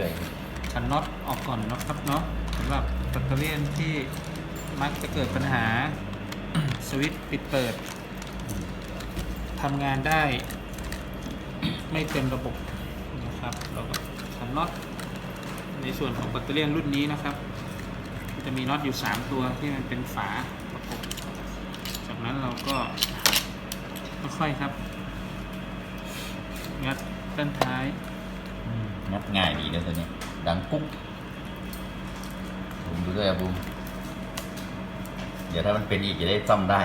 ด้วยขันน็อตออกก่อนนะครับเนาะสำหรับแบตเตอรี่ยนที่มักจะเกิดปัญหา สวิตช์ปิดเปิดทำงานได้ ไม่เต็มระบบนะครับแล้วก็ขันน็อตในส่วนของแบตเตอรี่ยนรุ่นนี้นะครับ จะมีน็อตอยู่ 3 ตัวที่มันเป็นฝาประกบจากนั้นเราก็ค่อยๆครับงัดด้านท้าย งัดง่ายดีเลยตัวนี้ ดังกุ๊กบูมดูด้วยอะบูมเดี๋ยวถ้ามันเป็นอีกจะได้ซ่อมได้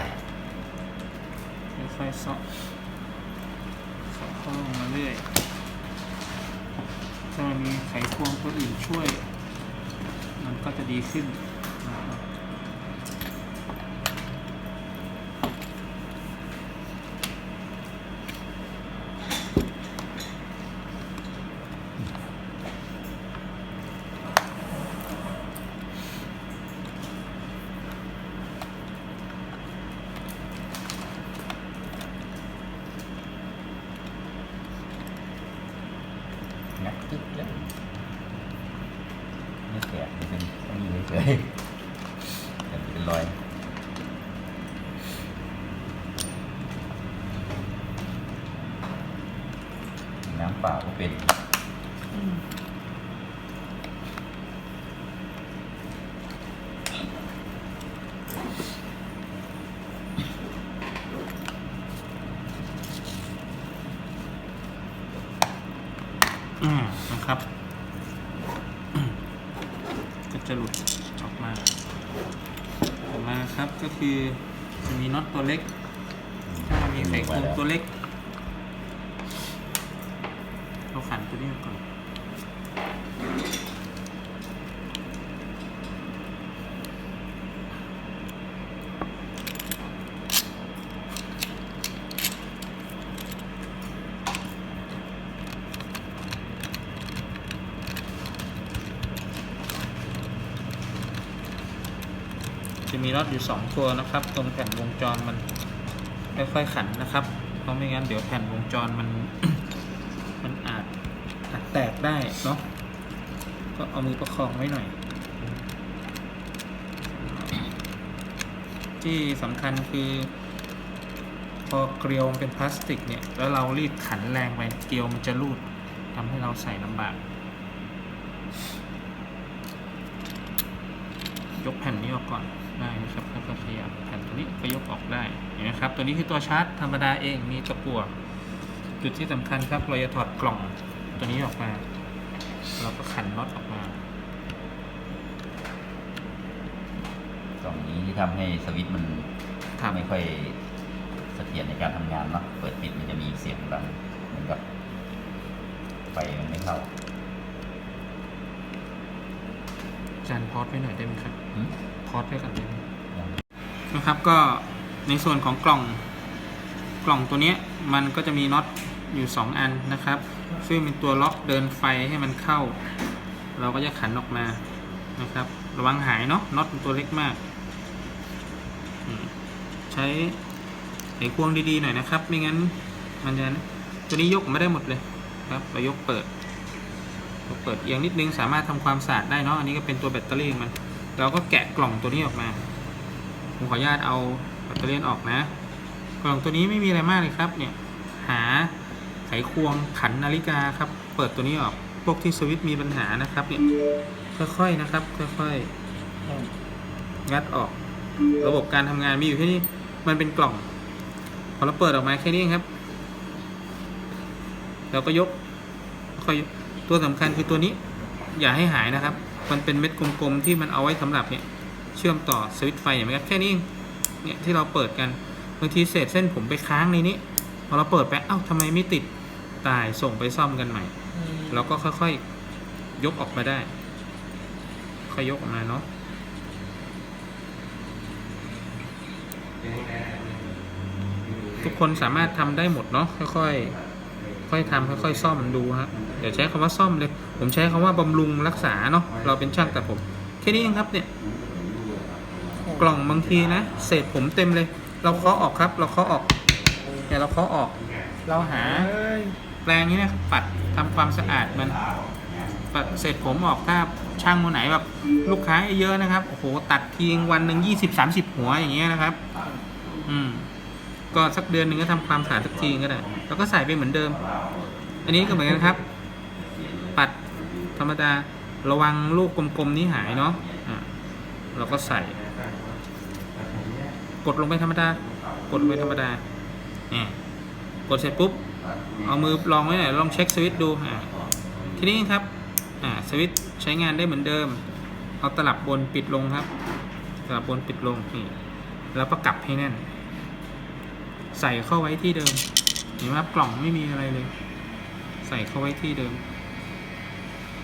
ค่อยๆเซาะเซาะเข้าลงมาเรื่อยถ้ามันมีไขควงตัวอื่นช่วย มันก็จะดีขึ้นนะครับ จิ๊กเลยไม่แตกมันเป็นต้องอยู่เฉยๆแต่เป็นรอยน้ำเปล่าก็เป็น นะครับ ก็จะหลุดออกมาออกมาครับก็คือจะมีน็อตตัวเล็ก ถ้ามีไขควงตัวเล็กเราขันตัวนี้ก่อน มีน็อตอยู่ 2 ตัวนะครับ ตรงแผ่นวงจรมันค่อยๆขันนะครับ เพราะไม่งั้นเดี๋ยวแผ่นวงจรมันมันอาจอาจแตกได้เนาะก็เอามือประคองไว้หน่อย ที่สำคัญคือ พอเกลียวเป็นพลาสติกเนี่ย แล้วเรารีดขันแรงไปเกลียวมันจะรูดทำให้เราใส่ลำบากยกแผ่นนี้ออกก่อน นะครับค่อยๆขยับแผ่นตัวนี้ก็ยกออกได้เห็นไหมครับ ตัวนี้คือตัวชาร์จธรรมดาเองมีตะกั่วจุดที่สำคัญครับเราจะถอดกล่องตัวนี้ออกมา เราก็ขันน็อตออกมากล่องนี้ที่ทำให้สวิตช์มันครับไม่ค่อยเสถียรในการทำงานเนาะเปิดปิดมันจะมีเสียงดังเหมือนกับไฟมันไม่เข้าจานพอดไว้หน่อยได้ไหมครับ หืมพอดไว้ก่อนนะครับก็ในส่วนของกล่องกล่องตัวนี้มันก็จะมีน็อตอยู่ 2 อันนะครับ ซึ่งเป็นตัวล็อกเดินไฟให้มันเข้า เราก็จะขันออกมานะครับ ระวังหายเนาะน็อตมันตัวเล็กมาก ใช้ไขควงดีๆหน่อยนะครับ ไม่งั้นมันจะตัวนี้ยกไม่ได้หมดเลยครับเรายกเปิดยกเปิดเอียงนิดนึงสามารถทำความสะอาดได้เนาะอันนี้ก็เป็นตัวแบตเตอรี่มัน เราก็แกะกล่องตัวนี้ออกมาผมขออนุญาตเอาแบตเตอรี่ออกนะ กล่องตัวนี้ไม่มีอะไรมากเลยครับเนี่ยหาไขควงขันนาฬิกาครับ เปิดตัวนี้ออกพวกที่สวิตช์มีปัญหานะครับเนี่ยค่อยๆนะครับ ค่อยๆงัดออก ระบบการทำงานมีอยู่แค่นี้มันเป็นกล่อง พอเราเปิดออกมาแค่นี้ครับเราก็ยกค่อยยกตัวสำคัญคือตัวนี้ อย่าให้หายนะครับ มันเป็นเม็ดกลมๆที่มันเอาไว้สำหรับเนี่ยเชื่อมต่อสวิตช์ไฟอย่างไรครับแค่นี้เองเนี่ยที่เราเปิดกันบางทีเศษเส้นผมไปค้างในนี้พอเราเปิดไปเอ้าทำไมไม่ติดตายส่งไปซ่อมกันใหม่เราก็ค่อยๆยกออกมาได้ ค่อยยกออกมาเนาะทุกคนสามารถทำได้หมดเนาะค่อยๆค่อยทำค่อยๆซ่อมดูฮะ เดี๋ยวใช้คำว่าซ่อมเลย ผมใช้คำว่าบำรุงรักษาเนาะเราเป็นช่างตัดผม แค่นี้เองครับเนี่ย กล่องบางทีนะเศษผมเต็มเลย เราเคาะออกครับ เราเคาะออกเนี่ยเราเคาะออก เราหาแปรงนี้นะปัดทำความสะอาดมันตัดเสร็จผมออกถ้าช่างคนไหนแบบลูกค้าเยอะนะครับโอ้โหตัดทีวันหนึ่งยี่สิบสามสิบหัวอย่างเงี้ยนะครับ อืมก็สักเดือนหนึ่งก็ทำความสะอาดสักทีก็ได้แล้วก็ใส่ไปเหมือนเดิม อันนี้ก็เหมือนกันครับ ธรรมดาระวังลูกกลมๆนี้หายเนาะะเราก็ใส่ กดลงไปธรรมดา กดลงไปธรรมดาเนี่ยกดเสร็จปุ๊บ เอามือลองไว้หน่อยลองเช็คสวิตดูอ่าทีนี้ครับอ่าสวิตใช้งานได้เหมือนเดิม เอาตลับบนปิดลงครับ ตลับบนปิดลงนี่แล้วก็กลับให้แน่น ใส่เข้าไว้ที่เดิมเห็นไหมครับกล่องไม่มีอะไรเลย ใส่เข้าไว้ที่เดิม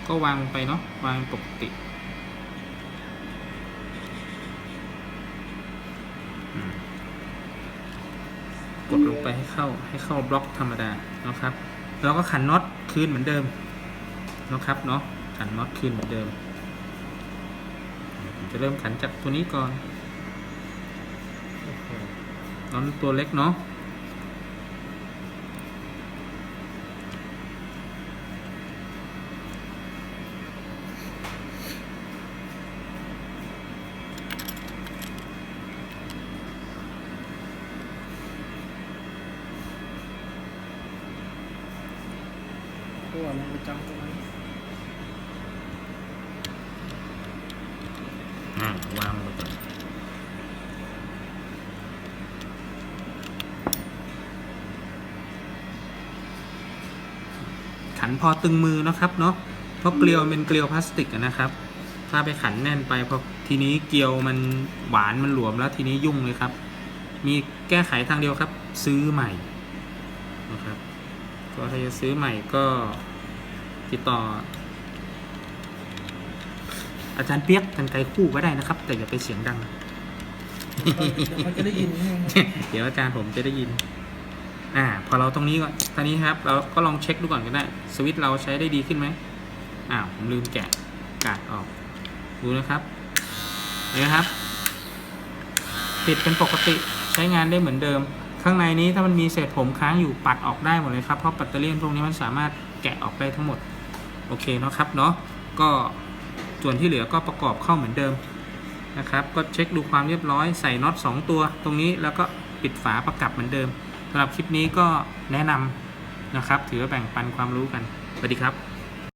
ก็วางไปเนาะวางปกติกดลงไปให้เข้าให้เข้าบล็อกธรรมดานะครับ แล้วก็ขันน็อตคืนเหมือนเดิมนะครับเนาะขันน็อตคืนเหมือนเดิม จะเริ่มขันจากตัวนี้ก่อนน็อตตัวเล็กเนาะ ตัวลงประจำตรงนั้น อ่าวางไปก่อนขันพอตึงมือนะครับเนาะเพราะเกลียวเป็นเกลียวพลาสติกนะครับ ถ้าไปขันแน่นไปพอทีนี้เกลียวมันหวานมันหลวมแล้วทีนี้ยุ่งเลยครับ มีแก้ไขทางเดียวครับ ซื้อใหม่นะครับ ก็ถ้าจะซื้อใหม่ก็ติดต่อ อาจารย์เปียกกันไกลคู่ก็ได้นะครับ แต่อย่าไปเสียงดังเดี๋ยวมันจะได้ยินใช่ไหมเดี๋ยวอาจารย์ผมจะได้ยิน อ่า พอเราตรงนี้ก่อนตอนนี้ครับ เราก็ลองเช็คดูก่อนก็ได้ สวิตช์เราใช้ได้ดีขึ้นไหมอ้าวผมลืมแกะกาดออก ดูนะครับเห็นไหมครับ ปิดเป็นปกติใช้งานได้เหมือนเดิม ข้างในนี้ถ้ามันมีเศษผมค้างอยู่ปัดออกได้หมดเลยครับ เพราะแบตเตอรี่พวกนี้มันสามารถแกะออกได้ทั้งหมด โอเคเนาะครับเนาะ ก็ ส่วนที่เหลือก็ประกอบเข้าเหมือนเดิมนะครับ ก็เช็คดูความเรียบร้อยใส่น็อต2 ตัว ตรงนี้แล้วก็ปิดฝาประกับเหมือนเดิมสำหรับคลิปนี้ก็แนะนำนะครับ ถือว่าแบ่งปันความรู้กันสวัสดีครับ